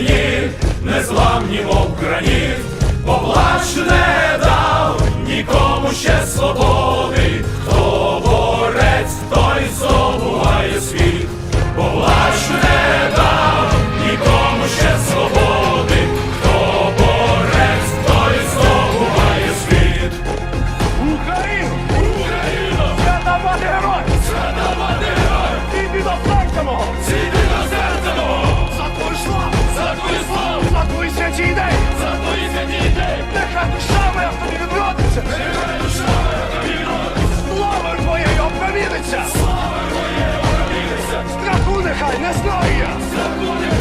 сніг, не зламні, мов граніт, поплач не дав нікому ще свободи. Niechaj nas leje!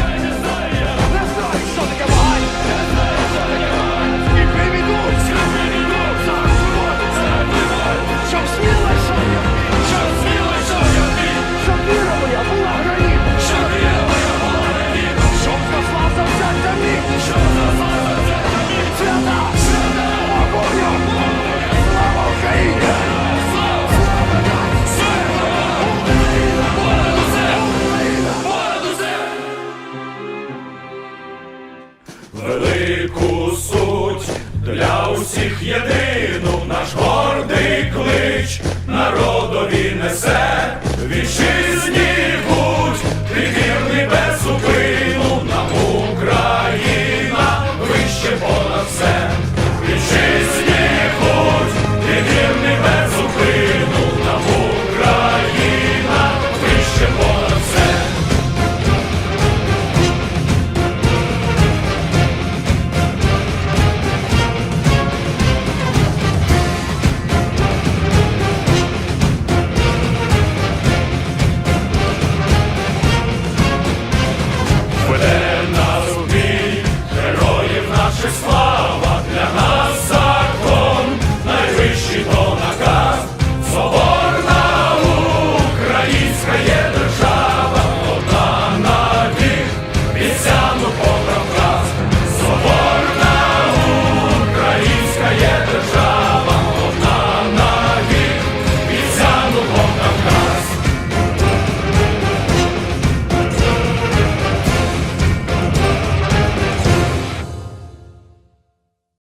музику суть для усіх єдину наш гордий клич народові несе вічі.